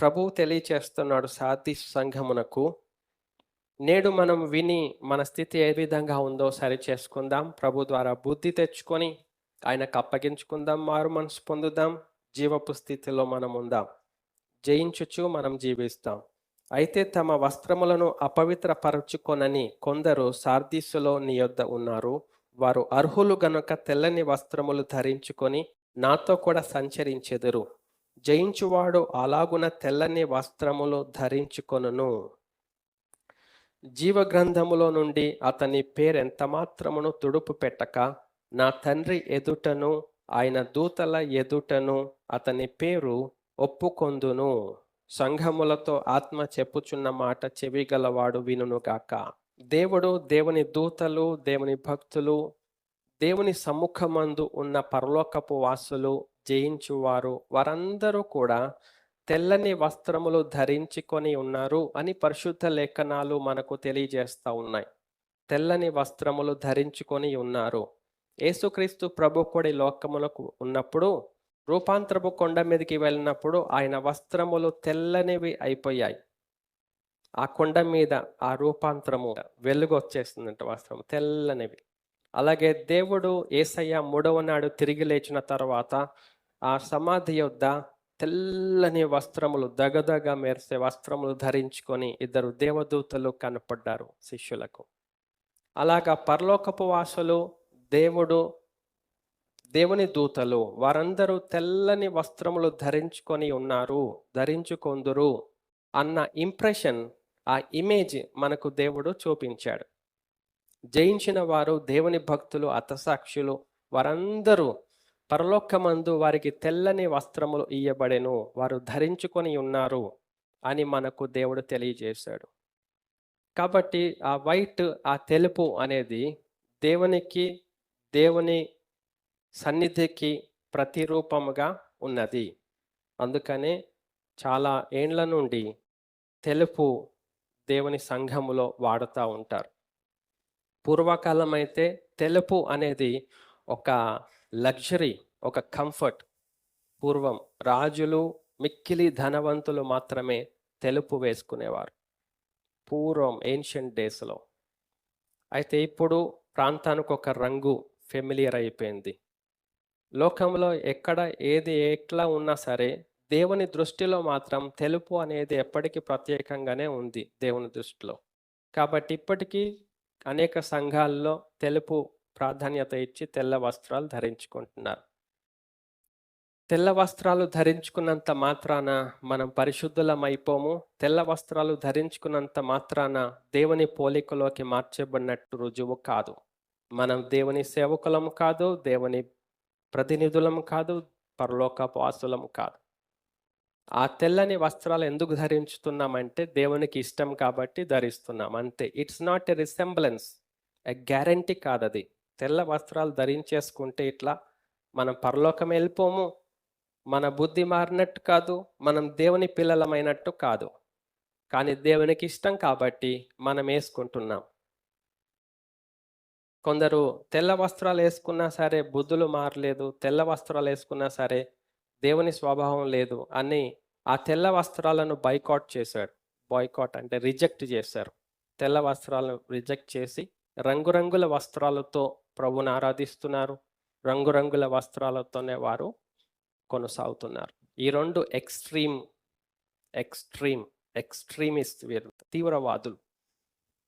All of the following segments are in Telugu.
ప్రభువు తెలియచేస్తున్నాడు సాతి సంఘమునకు. నేడు మనం విని మన స్థితి ఏ విధంగా ఉందో సరి చేసుకుందాం. ప్రభు ద్వారా బుద్ధి తెచ్చుకొని ఆయనకు అప్పగించుకుందాం. మారు మనసు పొందుదాం. జీవపు స్థితిలో మనం ఉందాం. జయించుచు మనం జీవిస్తాం. అయితే తమ వస్త్రములను అపవిత్రపరచుకొనని కొందరు సార్దీసులో నీ యొద్ద ఉన్నారు. వారు అర్హులు గనుక తెల్లని వస్త్రములు ధరించుకొని నాతో కూడా సంచరించెదరు. జయించువాడు అలాగున తెల్లని వస్త్రములు ధరించుకొనును. జీవగ్రంథములో నుండి అతని పేరెంత మాత్రమును తుడుపు పెట్టక నా తండ్రి ఎదుటను ఆయన దూతల ఎదుటను అతని పేరు ఒప్పుకొందును. సంఘములతో ఆత్మ చెప్పుచున్న మాట చెవిగలవాడు వినుగాక దేవుడు దేవుని దూతలు దేవుని భక్తులు దేవుని సమ్ముఖమందు ఉన్న పరలోకపు వాసులు జయించువారు. వారందరూ కూడా తెల్లని వస్త్రములు ధరించుకొని ఉన్నారు అని పరిశుద్ధ లేఖనాలు మనకు తెలియజేస్తూ ఉన్నాయి. తెల్లని వస్త్రములు ధరించుకొని ఉన్నారు. యేసుక్రీస్తు ప్రభు కూడా లోకములకు ఉన్నప్పుడు రూపాంతరపు కొండ మీదకి వెళ్ళినప్పుడు ఆయన వస్త్రములు తెల్లనివి అయిపోయాయి. ఆ కొండ మీద ఆ రూపాంతరము వెలుగు వచ్చేసిందంట వస్త్రము తెల్లనివి. అలాగే దేవుడు ఏసయ్య మూడవ నాడు తిరిగి లేచిన తర్వాత ఆ సమాధి యొద్ద తెల్లని వస్త్రములు దగదగ మెరిసే వస్త్రములు ధరించుకొని ఇద్దరు దేవదూతలు కనపడ్డారు శిష్యులకు. అలాగా పరలోకపు వాసులు దేవుడు దేవుని దూతలు వారందరూ తెల్లని వస్త్రములు ధరించుకొని ఉన్నారు ధరించుకొందురు అన్న ఇంప్రెషన్ ఆ ఇమేజ్ మనకు దేవుడు చూపించాడు. జయించిన వారు దేవుని భక్తులు అతసాక్షులు వారందరూ పరలోకమందు వారికి తెల్లని వస్త్రములు ఇయ్యబడెను వారు ధరించుకొని ఉన్నారు అని మనకు దేవుడు తెలియజేశాడు. కాబట్టి ఆ వైట్ ఆ తెలుపు అనేది దేవునికి దేవుని సన్నిధికి ప్రతిరూపముగా ఉన్నది. అందుకనే చాలా ఏండ్ల నుండి తెలుపు దేవుని సంఘములో వాడుతూ ఉంటారు. పూర్వకాలం అయితే తెలుపు అనేది ఒక లగ్జరీ ఒక కంఫర్ట్. పూర్వం రాజులు మిక్కిలి ధనవంతులు మాత్రమే తెలుపు వేసుకునేవారు. పూర్వం ఏన్షియంట్ డేస్లో. అయితే ఇప్పుడు ప్రాంతానికి ఒక రంగు ఫెమిలియర్ అయిపోయింది. లోకంలో ఎక్కడ ఏది ఎట్లా ఉన్నా సరే దేవుని దృష్టిలో మాత్రం తెలుపు అనేది ఎప్పటికీ ప్రత్యేకంగానే ఉంది దేవుని దృష్టిలో. కాబట్టి ఇప్పటికీ అనేక సంఘాల్లో తెలుపు ప్రాధాన్యత ఇచ్చి తెల్ల వస్త్రాలు ధరించుకుంటున్నారు. తెల్ల వస్త్రాలు ధరించుకున్నంత మాత్రాన మనం పరిశుద్ధులం అయిపోము తెల్ల వస్త్రాలు ధరించుకున్నంత మాత్రాన దేవుని పోలికలోకి మార్చబడినట్టు రుజువు కాదు. మనం దేవుని సేవకులం కాదు దేవుని ప్రతినిధులం కాదు పరలోకపు వాసులం కాదు. ఆ తెల్లని వస్త్రాలు ఎందుకు ధరించుతున్నామంటే దేవునికి ఇష్టం కాబట్టి ధరిస్తున్నాం. అంతే. It's not a resemblance a guarantee కాదది. తెల్ల వస్త్రాలు ధరించేసుకుంటే ఇట్లా మనం పరలోకం వెళ్ళిపోము. మన బుద్ధి మారినట్టు కాదు మనం దేవుని పిల్లలమైనట్టు కాదు. కానీ దేవునికి ఇష్టం కాబట్టి మనం వేసుకుంటున్నాం. కొందరు తెల్ల వస్త్రాలు వేసుకున్నా సరే బుద్ధులు మారలేదు తెల్ల వస్త్రాలు వేసుకున్నా సరే దేవుని స్వభావం లేదు అని ఆ తెల్ల వస్త్రాలను బైకాట్ చేశారు. బాయ్కాట్ అంటే రిజెక్ట్ చేశారు. తెల్ల వస్త్రాలను రిజెక్ట్ చేసి రంగురంగుల వస్త్రాలతో ప్రభుని ఆరాధిస్తున్నారు. రంగురంగుల వస్త్రాలతోనే వారు కొనసాగుతున్నారు. ఈ రెండు ఎక్స్ట్రీమ్ ఎక్స్ట్రీమ్ ఎక్స్ట్రీమిస్ట్ వీరు తీవ్రవాదులు.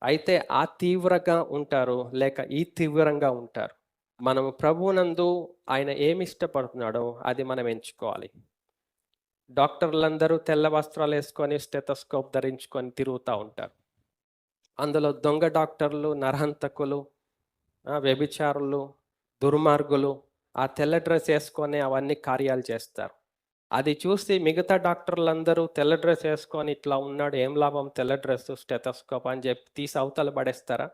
అయితే ఆ తీవ్రంగా ఉంటారు లేక ఈ తీవ్రంగా ఉంటారు. మనం ప్రభువునందు ఆయన ఏమి ఇష్టపడుతున్నాడో అది మనం ఎంచుకోవాలి. డాక్టర్లందరూ తెల్ల వస్త్రాలు వేసుకొని స్టెథోస్కోప్ ధరించుకొని తిరుగుతూ ఉంటారు. అందులో దొంగ డాక్టర్లు నరహంతకులు వ్యభిచారులు దుర్మార్గులు ఆ తెల్ల డ్రెస్ వేసుకొని అవన్నీ కార్యాలు చేస్తారు. అది చూసి మిగతా డాక్టర్లందరూ తెల్ల డ్రెస్ వేసుకొని ఇట్లా ఉన్నాడు ఏం లాభం తెల్ల డ్రెస్ స్టెథోస్కోప్ అని చెప్పి తీసి అవతల పడేస్తారా?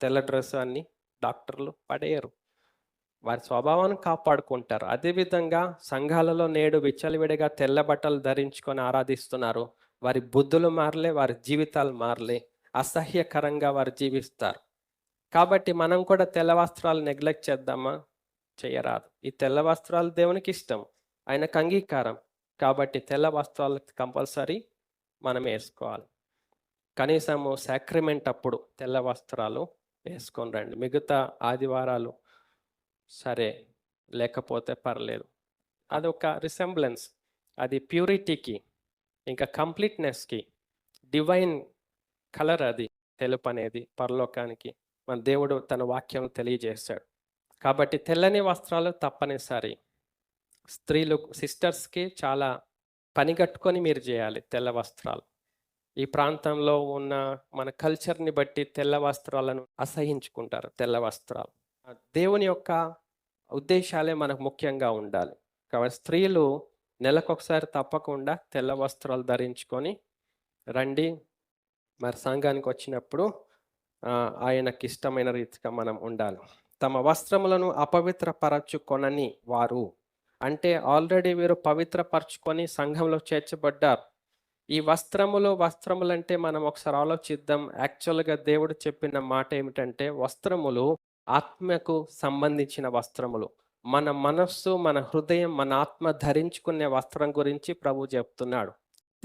తెల్ల డ్రెస్ అన్ని డాక్టర్లు పడేయరు. వారి స్వభావాన్ని కాపాడుకుంటారు. అదేవిధంగా సంఘాలలో నేడు విచ్చలవిడిగా తెల్ల బట్టలు ధరించుకొని ఆరాధిస్తున్నారు. వారి బుద్ధులు మారలే వారి జీవితాలు మారలే. అసహ్యకరంగా వారు జీవిస్తారు. కాబట్టి మనం కూడా తెల్ల వస్త్రాలు నెగ్లెక్ట్ చేద్దామా? చేయరాదు. ఈ తెల్ల వస్త్రాలు దేవునికి ఇష్టం. ఆయనకు అంగీకారం. కాబట్టి తెల్ల వస్త్రాలు కంపల్సరీ మనం వేసుకోవాలి. కనీసము సాక్రిమెంట్ అప్పుడు తెల్ల వస్త్రాలు వేసుకొని రండి. మిగతా ఆదివారాలు సరే లేకపోతే పర్లేదు. అదొక రిసెంబ్లెన్స్ అది ప్యూరిటీకి ఇంకా కంప్లీట్నెస్కి డివైన్ కలర్ అది తెలుపు అనేది పరలోకానికి. మన దేవుడు తన వాక్యం తెలియజేశాడు. కాబట్టి తెల్లని వస్త్రాలు తప్పనిసరి. స్త్రీలు సిస్టర్స్కి చాలా పని కట్టుకొని మీరు చేయాలి తెల్ల వస్త్రాలు. ఈ ప్రాంతంలో ఉన్న మన కల్చర్ని బట్టి తెల్ల వస్త్రాలను అసహించుకుంటారు తెల్ల వస్త్రాలు. దేవుని యొక్క ఉద్దేశాలే మనకు ముఖ్యంగా ఉండాలి. కాబట్టి స్త్రీలు నెలకొకసారి తప్పకుండా తెల్ల వస్త్రాలు ధరించుకొని రండి మరి సంఘానికి వచ్చినప్పుడు ఆయనకి ఇష్టమైన రీతిగా మనం ఉండాలి. తమ వస్త్రములను అపవిత్రపరచుకొనని వారు. అంటే ఆల్రెడీ వీరు పవిత్రపరచుకొని సంఘంలో చేర్చబడ్డారు. ఈ వస్త్రములు వస్త్రములు అంటే మనం ఒకసారి ఆలోచిద్దాం. యాక్చువల్గా దేవుడు చెప్పిన మాట ఏమిటంటే వస్త్రములు ఆత్మకు సంబంధించిన వస్త్రములు. మన మనస్సు మన హృదయం మన ఆత్మ ధరించుకునే వస్త్రం గురించి ప్రభు చెప్తున్నాడు.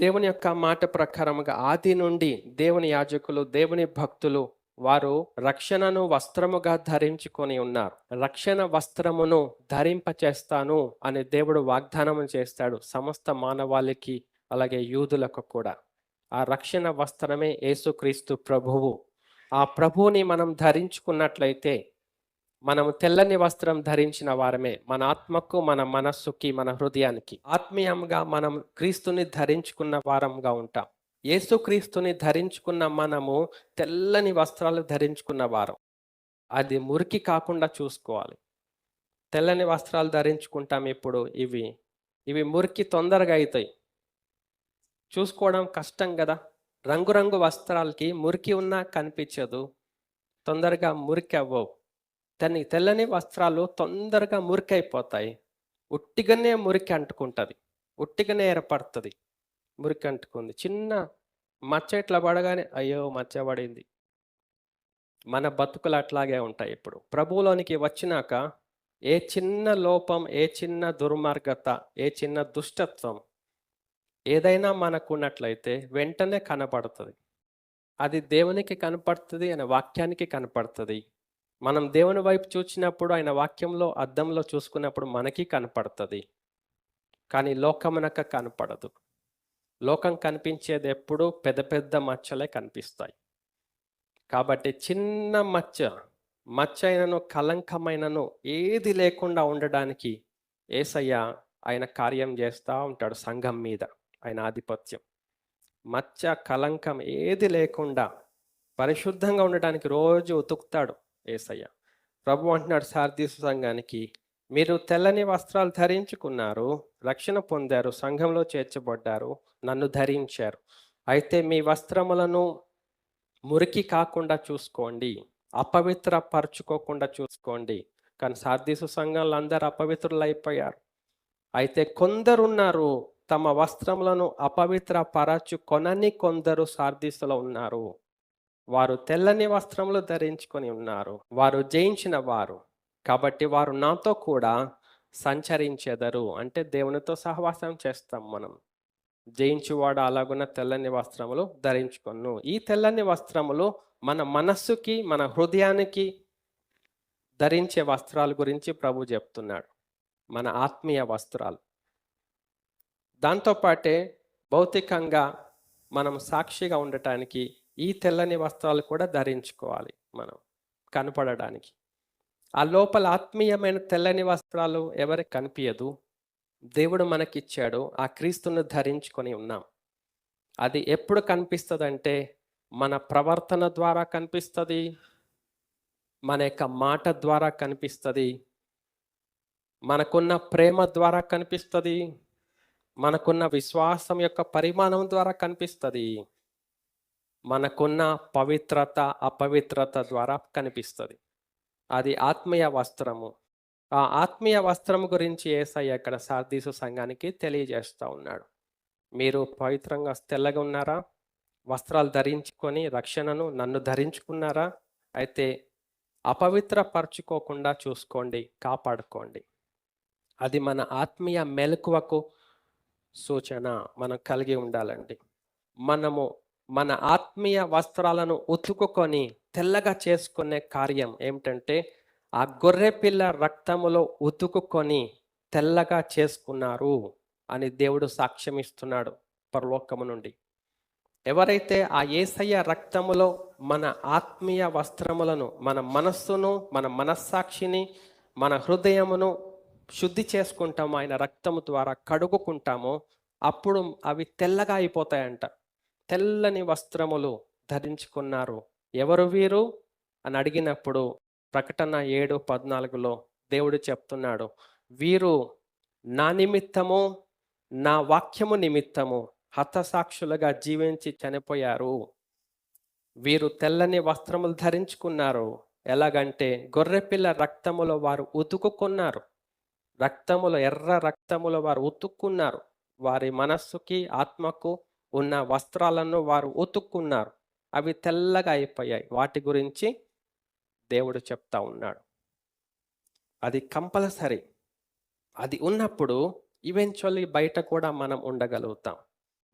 దేవుని యొక్క మాట ప్రకారముగా ఆది నుండి దేవుని యాజకులు దేవుని భక్తులు వారు రక్షణను వస్త్రముగా ధరించుకొని ఉన్నారు. రక్షణ వస్త్రమును ధరింప చేస్తాను అని దేవుడు వాగ్దానం చేస్తాడు సమస్త మానవాళికి అలాగే యూదులకు కూడా. ఆ రక్షణ వస్త్రమే యేసుక్రీస్తు ప్రభువు. ఆ ప్రభువుని మనం ధరించుకున్నట్లయితే మనము తెల్లని వస్త్రం ధరించిన వారమే మన ఆత్మకు మన మనస్సుకి మన హృదయానికి. ఆత్మీయంగా మనం క్రీస్తుని ధరించుకున్న వారంగా ఉంటాం. యేసుక్రీస్తుని ధరించుకున్న మనము తెల్లని వస్త్రాలు ధరించుకున్న వారం. అది మురికి కాకుండా చూసుకోవాలి. తెల్లని వస్త్రాలు ధరించుకుంటాం ఇప్పుడు ఇవి. ఇవి మురికి తొందరగా అవుతాయి చూసుకోవడం కష్టం కదా. రంగురంగు వస్త్రాలకి మురికి ఉన్నా కనిపించదు. తొందరగా మురికి అవ్వవు. దాన్ని తెల్లని వస్త్రాలు తొందరగా మురికైపోతాయి. ఉట్టిగానే మురికి అంటుకుంటుంది. ఉట్టిగానే ఏర్పడుతుంది. మురికి అంటుకుంది. చిన్న మచ్చ ఇట్లా పడగానే అయ్యో మచ్చ పడింది. మన బతుకులు అట్లాగే ఉంటాయి ఇప్పుడు. ప్రభువులోనికి వచ్చినాక ఏ చిన్న లోపం ఏ చిన్న దుర్మార్గత ఏ చిన్న దుష్టత్వం ఏదైనా మనకున్నట్లయితే వెంటనే కనపడుతుంది. అది దేవునికి కనపడుతుంది అనే వాక్యానికి కనపడుతుంది. మనం దేవుని వైపు చూసినప్పుడు ఆయన వాక్యంలో అద్దంలో చూసుకున్నప్పుడు మనకి కనపడుతుంది. కానీ లోకమునక కనపడదు. లోకం కనిపించేది ఎప్పుడు పెద్ద పెద్ద మచ్చలే కనిపిస్తాయి. కాబట్టి చిన్న మచ్చ మచ్చ అయినను కలంకమైనను ఏది లేకుండా ఉండడానికి ఏసయ్య ఆయన కార్యం చేస్తూ ఉంటాడు సంఘం మీద ఆయన ఆధిపత్యం. మచ్చ కలంకం ఏది లేకుండా పరిశుద్ధంగా ఉండడానికి రోజు ఉతుకుతాడు. ఏసయ్య. ప్రభు అంటున్నాడు సారథీసు సంఘానికి మీరు తెల్లని వస్త్రాలు ధరించుకున్నారు రక్షణ పొందారు సంఘంలో చేర్చబడ్డారు నన్ను ధరించారు. అయితే మీ వస్త్రములను మురికి కాకుండా చూసుకోండి అపవిత్ర పరుచుకోకుండా చూసుకోండి. కానీ సార్దీసు సంఘంలో అందరు అపవిత్రులు అయిపోయారు అయితే కొందరున్నారు తమ వస్త్రములను అపవిత్ర పరచు కొనని కొందరు సార్దీసులో ఉన్నారు. వారు తెల్లని వస్త్రములు ధరించుకొని ఉన్నారు. వారు జయించిన వారు. కాబట్టి వారు నాతో కూడా సంచరించెదరు. అంటే దేవునితో సహవాసం చేస్తాం మనం. జయించువాడు అలాగున్న తెల్లని వస్త్రములు ధరించుకొను ఈ తెల్లని వస్త్రములు మన మనస్సుకి మన హృదయానికి ధరించే వస్త్రాల గురించి ప్రభు చెప్తున్నాడు. మన ఆత్మీయ వస్త్రాలు. దాంతోపాటే భౌతికంగా మనం సాక్షిగా ఉండటానికి ఈ తెల్లని వస్త్రాలు కూడా ధరించుకోవాలి మనం కనపడడానికి. ఆ లోపల ఆత్మీయమైన తెల్లని వస్త్రాలు ఎవరికి కనిపించదు దేవుడు మనకిచ్చాడు ఆ క్రీస్తును ధరించుకొని ఉన్నాం. అది ఎప్పుడు కనిపిస్తుంది అంటే మన ప్రవర్తన ద్వారా కనిపిస్తుంది మన యొక్క మాట ద్వారా కనిపిస్తుంది మనకున్న ప్రేమ ద్వారా కనిపిస్తుంది మనకున్న విశ్వాసం యొక్క పరిమాణం ద్వారా కనిపిస్తుంది. మనకున్న పవిత్రత అపవిత్రత ద్వారా కనిపిస్తుంది. అది ఆత్మీయ వస్త్రము. ఆ ఆత్మీయ వస్త్రం గురించి ఏసై అక్కడ సార్దీసు సంఘానికి తెలియజేస్తూ ఉన్నాడు. మీరు పవిత్రంగా తెల్లగా ఉన్నారా? వస్త్రాలు ధరించుకొని రక్షణను నన్ను ధరించుకున్నారా? అయితే అపవిత్రపరచుకోకుండా చూసుకోండి కాపాడుకోండి. అది మన ఆత్మీయ మెలకువకు సూచన మనం కలిగి ఉండాలండి. మనము మన ఆత్మీయ వస్త్రాలను ఉతుకుకొని తెల్లగా చేసుకునే కార్యం ఏమిటంటే ఆ గొర్రె పిల్ల రక్తములో ఉతుకుకొని తెల్లగా చేసుకున్నారు అని దేవుడు సాక్ష్యం ఇస్తున్నాడు పరలోకము నుండి. ఎవరైతే ఆ ఏసయ్య రక్తములో మన ఆత్మీయ వస్త్రములను మన మనస్సును మన మనస్సాక్షిని మన హృదయమును శుద్ధి చేసుకుంటాము ఆయన రక్తము ద్వారా కడుగుకుంటామో అప్పుడు అవి తెల్లగా అయిపోతాయంట. తెల్లని వస్త్రములు ధరించుకున్నారు. ఎవరు వీరు? అని అడిగినప్పుడు ప్రకటన ఏడు పద్నాలుగులో దేవుడు చెప్తున్నాడు వీరు నా నిమిత్తము నా వాక్యము నిమిత్తము హతసాక్షులుగా జీవించి చనిపోయారు. వీరు తెల్లని వస్త్రములు ధరించుకున్నారు. ఎలాగంటే గొర్రెపిల్ల రక్తములో వారు ఉతుకుకున్నారు. రక్తములో ఎర్ర రక్తములో వారు ఉతుక్కున్నారు. వారి మనస్సుకి ఆత్మకు ఉన్న వస్త్రాలను వారు ఉతుక్కున్నారు. అవి తెల్లగా అయిపోయాయి. వాటి గురించి దేవుడు చెప్తా ఉన్నాడు. అది కంపల్సరీ. అది ఉన్నప్పుడు ఈవెన్చువల్లీ బయట కూడా మనం ఉండగలుగుతాం.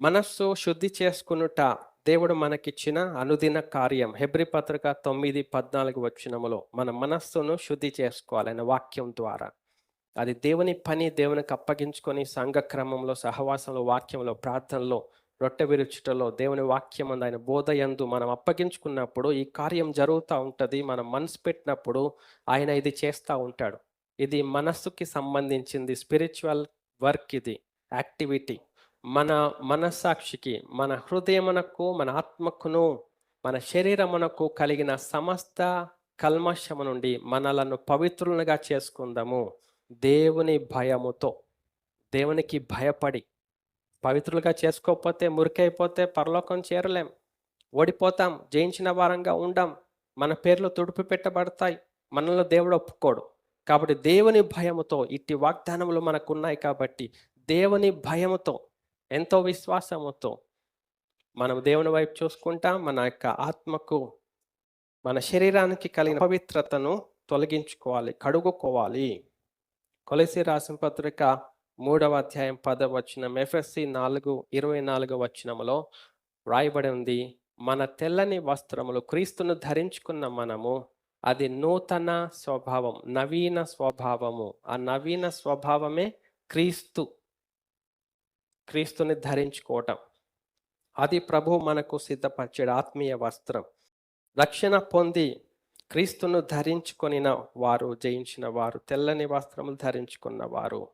మనస్సు శుద్ధి చేసుకునుట దేవుడు మనకిచ్చిన అనుదిన కార్యం. హెబ్రి పత్రిక తొమ్మిది పద్నాలుగు వచ్చినములో మన మనస్సును శుద్ధి చేసుకోవాలనే వాక్యం ద్వారా. అది దేవుని పని దేవునికి అప్పగించుకొని సంఘక్రమంలో సహవాసంలో వాక్యంలో ప్రార్థనలో రొట్టె విరుచుటలో దేవుని వాక్యం అందు ఆయన బోధయందు మనం అప్పగించుకున్నప్పుడు ఈ కార్యం జరుగుతూ ఉంటుంది. మనం మనసు పెట్టినప్పుడు ఆయన ఇది చేస్తూ ఉంటాడు. ఇది మనస్సుకి సంబంధించింది స్పిరిచువల్ వర్క్ ఇది యాక్టివిటీ. మన మనస్సాక్షికి మన హృదయమునకు మన ఆత్మకును మన శరీరమునకు కలిగిన సమస్త కల్మషము నుండి మనలను పవిత్రులుగా చేసుకుందాము. దేవుని భయముతో దేవునికి భయపడి పవిత్రులుగా చేసుకోకపోతే మురికైపోతే పరలోకం చేరలేం. ఓడిపోతాం జయించిన వారంగా ఉండం మన పేర్లు తుడుపు పెట్టబడతాయి మనలో దేవుడు ఒప్పుకోడు. కాబట్టి దేవుని భయముతో ఇట్టి వాగ్దానములు మనకు ఉన్నాయి కాబట్టి దేవుని భయముతో ఎంతో విశ్వాసముతో మనం దేవుని వైపు చూసుకుంటాం మన యొక్క ఆత్మకు మన శరీరానికి కలిగిన పవిత్రతను తొలగించుకోవాలి కడుగుకోవాలి. కొలసి రాసిన పత్రిక మూడవ అధ్యాయం పద వచనం ఎఫ్ఎస్సి నాలుగు ఇరవై నాలుగు వచనములో వ్రాయబడి ఉంది మన తెల్లని వస్త్రములు క్రీస్తును ధరించుకున్న మనము అది నూతన స్వభావం నవీన స్వభావము. ఆ నవీన స్వభావమే క్రీస్తు క్రీస్తుని ధరించుకోవటం. అది ప్రభు మనకు సిద్ధపరిచాడు ఆత్మీయ వస్త్రం. రక్షణ పొంది క్రీస్తును ధరించుకొనిన వారు జయించిన వారు తెల్లని వస్త్రములు ధరించుకున్న వారు.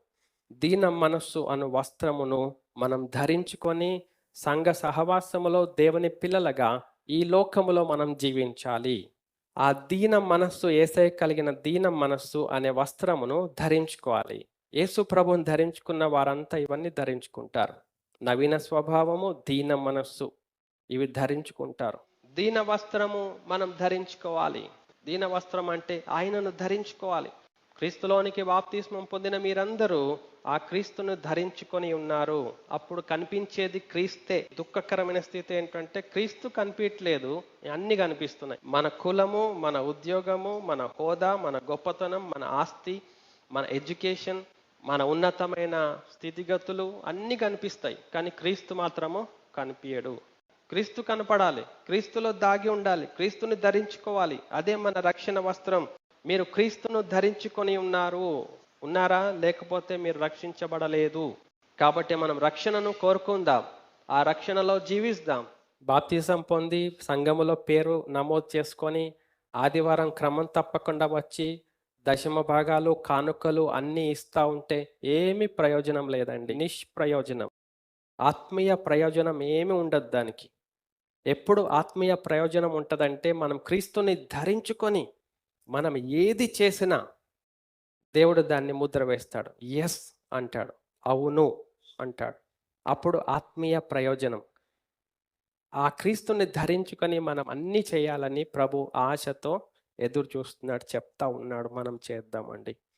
దీన మనస్సు అను వస్త్రమును మనం ధరించుకొని సంఘ సహవాసములో దేవుని పిల్లలుగా ఈ లోకములో మనం జీవించాలి. ఆ దీన మనస్సు ఏసై కలిగిన దీన మనస్సు అనే వస్త్రమును ధరించుకోవాలి. యేసు ప్రభుని ధరించుకున్న వారంతా ఇవన్నీ ధరించుకుంటారు. నవీన స్వభావము దీన మనస్సు ఇవి ధరించుకుంటారు. దీన వస్త్రము మనం ధరించుకోవాలి. దీన వస్త్రం అంటే ఆయనను ధరించుకోవాలి. క్రీస్తులోనికి బాప్తిస్మం పొందిన మీరందరూ ఆ క్రీస్తును ధరించుకొని ఉన్నారు. అప్పుడు కనిపించేది క్రీస్తే. దుఃఖకరమైన స్థితి ఏంటంటే క్రీస్తు కనిపించట్లేదు అన్ని కనిపిస్తున్నాయి. మన కులము మన ఉద్యోగము మన హోదా మన గొప్పతనం మన ఆస్తి మన ఎడ్యుకేషన్ మన ఉన్నతమైన స్థితిగతులు అన్ని కనిపిస్తాయి. కానీ క్రీస్తు మాత్రము కనిపించడు. క్రీస్తు కనపడాలి. క్రీస్తులో దాగి ఉండాలి. క్రీస్తుని ధరించుకోవాలి. అదే మన రక్షణ వస్త్రం. మీరు క్రీస్తును ధరించుకొని ఉన్నారు ఉన్నారా? లేకపోతే మీరు రక్షించబడలేదు. కాబట్టి మనం రక్షణను కోరుకుందాం. ఆ రక్షణలో జీవిస్తాం. బాప్తిజం పొంది సంఘములో పేరు నమోదు చేసుకొని ఆదివారం క్రమం తప్పకుండా వచ్చి దశమ భాగాలు కానుకలు అన్నీ ఇస్తూ ఉంటే ఏమి ప్రయోజనం లేదండి. నిష్ప్రయోజనం. ఆత్మీయ ప్రయోజనం ఏమి ఉండదు దానికి. ఎప్పుడు ఆత్మీయ ప్రయోజనం ఉంటుందంటే మనం క్రీస్తుని ధరించుకొని మనం ఏది చేసినా దేవుడు దాన్ని ముద్ర వేస్తాడు. ఎస్ అంటాడు. అవును అంటాడు. అప్పుడు ఆత్మీయ ప్రయోజనం. ఆ క్రీస్తుని ధరించుకొని మనం అన్నీ చేయాలని ప్రభు ఆశతో ఎదురు చూస్తున్నాడు చెప్తా ఉన్నాడు మనం చేద్దామండి.